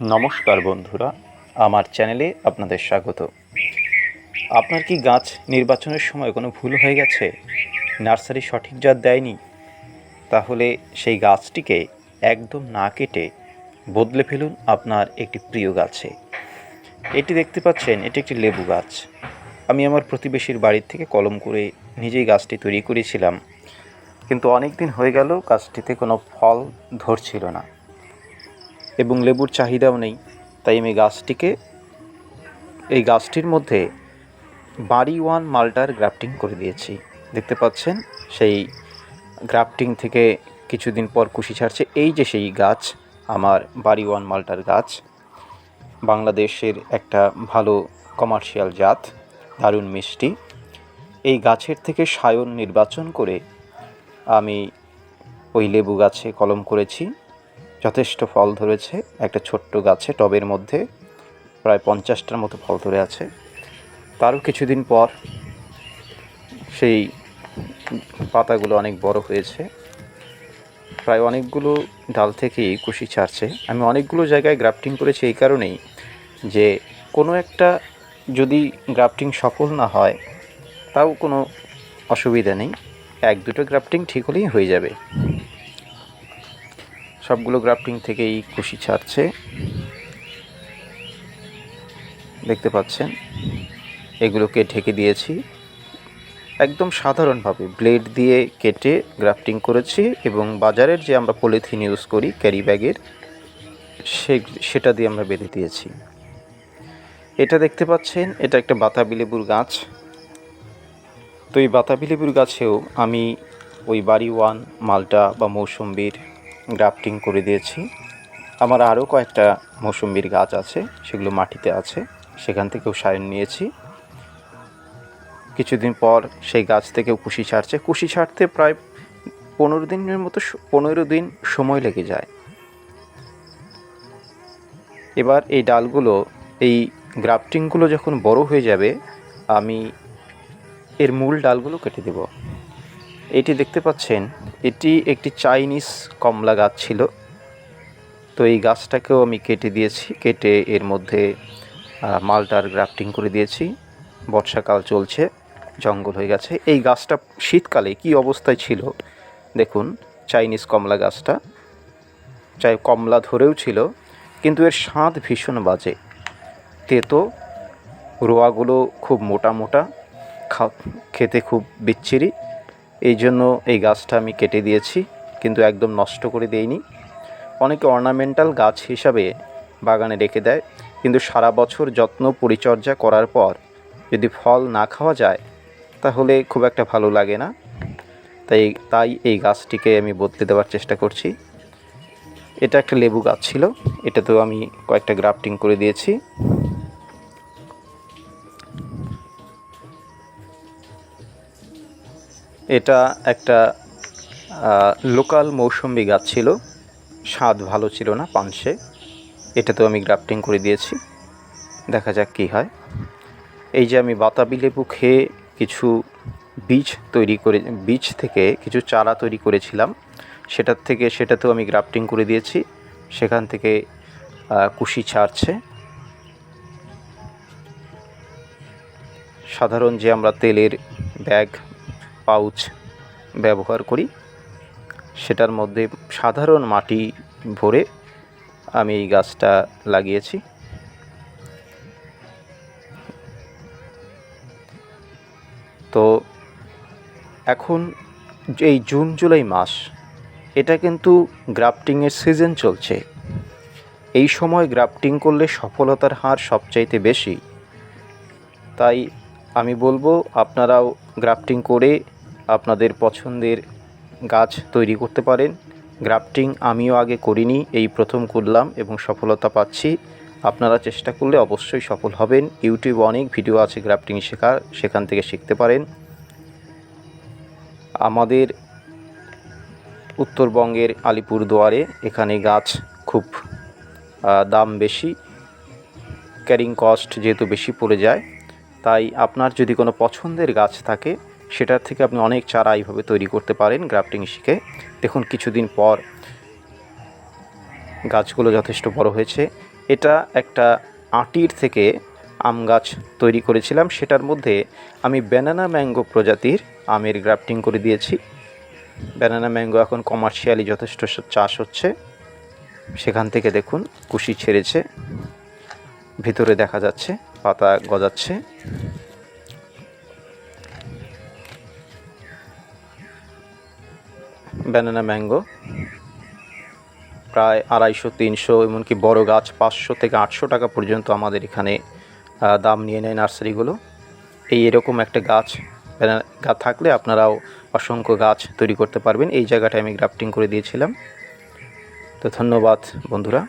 নমস্কার বন্ধুরা, আমার চ্যানেলে আপনাদের স্বাগত। আপনার কি গাছ নির্বাচনের সময় কোনো ভুল হয়ে গেছে? নার্সারি সঠিক জাত দেয়নি? তাহলে সেই গাছটিকে একদম না কেটে বদলে ফেলুন আপনার একটি প্রিয় গাছে। এটি দেখতে পাচ্ছেন, এটি একটি লেবু গাছ। আমি আমার প্রতিবেশীর বাড়ির থেকে কলম করে নিজেই গাছটি তৈরি করেছিলাম। কিন্তু অনেক দিন হয়ে গেল গাছটিতে কোনো ফল ধরছিল না। এবং লেবুর চাহিদাও নেই। তাই আমি গাছটিকে, এই গাছটির মধ্যে বাড়ি ওয়ান মালটার গ্রাফটিং করে দিয়েছি। দেখতে পাচ্ছেন, সেই গ্রাফটিং থেকে কিছুদিন পর কুশি ছাড়ছে। এই যে সেই গাছ, আমার বাড়ি ওয়ান মালটার গাছ, বাংলাদেশের একটা ভালো কমার্শিয়াল জাত, দারুণ মিষ্টি। এই গাছের থেকে সায়ন নির্বাচন করে আমি ওই লেবু গাছে কলম করেছি। যথেষ্ট ফল ধরেছে। একটা ছোট্ট গাছে, টবের মধ্যে প্রায় পঞ্চাশটার মতো ফল ধরে আছে। তারও কিছুদিন পর সেই পাতাগুলো অনেক বড় হয়েছে। প্রায় অনেকগুলো ডাল থেকেই কুশি ছাড়ছে। আমি অনেকগুলো জায়গায় গ্রাফটিং করেছি এই কারণেই যে কোনো একটা যদি গ্রাফটিং সফল না হয়, তাও কোনো অসুবিধা নেই। এক দুটো গ্রাফটিং ঠিক হলেই হয়ে যাবে। সবগুলো গ্রাফটিং থেকেই কুশি ছাড়ছে। দেখতে পাচ্ছেন, এগুলোকে ঢেকে দিয়েছি। একদম সাধারণভাবে ব্লেড দিয়ে কেটে গ্রাফটিং করেছি এবং বাজারের যে আমরা পলিথিন ইউজ করি, ক্যারি ব্যাগের, সে সেটা দিয়ে আমরা বেঁধে দিয়েছি। এটা দেখতে পাচ্ছেন, এটা একটা বাতাবি লেবুর গাছ। তো এই বাতাবি লেবুর গাছেও আমি ওই বাড়ি ওয়ান, মালটা বা মৌসুম্বির গ্রাফটিং করে দিয়েছি। আমার আরও কয়েকটা মৌসুম্বির গাছ আছে, সেগুলো মাটিতে আছে, সেখান থেকেও সায়ন নিয়েছি। কিছুদিন পর সেই গাছ থেকেও কুশি ছাড়ছে। কুশি ছাড়তে প্রায় পনেরো দিনের মতো পনেরো দিন সময় লেগে যায়। এবার এই ডালগুলো, এই গ্রাফটিংগুলো যখন বড় হয়ে যাবে, আমি এর মূল ডালগুলো কেটে দেব। এটি দেখতে পাচ্ছেন, এটি একটি চাইনিজ কমলা গাছ ছিল। তো এই গাছটাকেও আমি কেটে দিয়েছি, কেটে এর মধ্যে মালটার গ্রাফটিং করে দিয়েছি। বর্ষাকাল চলছে, জঙ্গল হয়ে গেছে। এই গাছটা শীতকালে কি অবস্থায় ছিল? দেখুন, চাইনিজ কমলা গাছটা। চাই কমলা ধরেও ছিল, কিন্তু এর স্বাদ ভীষণ বাজে। তেতো, রোয়াগুলো খুব মোটা মোটা, খা- খেতে খুব বিচ্ছিরি। এই জন্য এই গাছটা আমি কেটে দিয়েছি, কিন্তু একদম নষ্ট করে দেইনি। অনেকে অর্নামেন্টাল গাছ হিসাবে বাগানে রেখে দেয়, কিন্তু সারা বছর যত্ন পরিচর্যা করার পর যদি ফল না খাওয়া যায়, তাহলে খুব একটা ভালো লাগে না। তাই তাই এই গাছটিকে আমি বদলে দেওয়ার চেষ্টা করছি। এটা একটা লেবু গাছ ছিল, এটাতেও আমি কয়েকটা গ্রাফটিং করে দিয়েছি। এটা একটা লোকাল মৌসুম্বি গাছ ছিল। স্বাদ ভালো ছিল না পানসে। এটাতেও আমি গ্রাফটিং করে দিয়েছি। দেখা যাক কী হয়। এই যে আমি বাতাবি লেবু খেয়ে কিছু বীজ তৈরি করে, বীজ থেকে কিছু চারা তৈরি করেছিলাম। সেটার থেকে, সেটাতেও আমি গ্রাফটিং করে দিয়েছি। সেখান থেকে কুশি ছাড়ছে। সাধারণ যে আমরা তেলের ব্যাগ পাউচ ব্যবহার করি। সেটার মধ্যে সাধারণ মাটি ভরে আমি এই গাছটা লাগিয়েছি। তো এখন এই জুন, জুলাই মাস, এটা কিন্তু গ্রাফটিংয়ের সিজন চলছে। এই সময় গ্রাফটিং করলে সফলতার হার সবচাইতে বেশি। তাই আমি বলব, আপনারাও গ্রাফটিং করে আপনাদের পছন্দের গাছ তৈরি করতে পারেন। গ্রাফটিং আমিও আগে করিনি, এই প্রথম করলাম এবং সফলতা পাচ্ছি। আপনারা চেষ্টা করলে অবশ্যই সফল হবেন। ইউটিউবে অনেক ভিডিও আছে গ্রাফটিং শেখার, সেখান থেকে শিখতে পারেন। আমাদের উত্তরবঙ্গের আলিপুরদুয়ারে এখানে গাছ খুব দাম বেশি। ক্যারিং কস্ট যেহেতু বেশি পড়ে যায় তাই আপনার যদি কোনো পছন্দের গাছ থাকে, সেটার থেকে আপনি অনেক চারা এইভাবে তৈরি করতে পারেন গ্রাফটিং শিখে। দেখুন, কিছুদিন পর গাছগুলো যথেষ্ট বড় হয়েছে। এটা একটা আটির থেকে আম গাছ তৈরি করেছিলাম। সেটার মধ্যে আমি ব্যানানা ম্যাঙ্গো প্রজাতির আমের গ্রাফটিং করে দিয়েছি। ব্যানানা ম্যাঙ্গো এখন কমার্শিয়ালি যথেষ্ট চাষ হচ্ছে। সেখান থেকে দেখুন, কুশি ছেড়েছে। ভিতরে দেখা যাচ্ছে। পাতা গজাচ্ছে। ব্যানানা ম্যাঙ্গো প্রায় আড়াইশো, তিনশো, এমনকি বড় গাছ পাঁচশো থেকে আটশো টাকা পর্যন্ত আমাদের এখানে দাম নিয়ে নেয় নার্সারিগুলো। এই এরকম একটা গাছ গাছ থাকলে আপনারাও অসংখ্য গাছ তৈরি করতে পারবেন। এই জায়গাটায় আমি গ্রাফটিং করে দিয়েছিলাম। তো ধন্যবাদ, বন্ধুরা।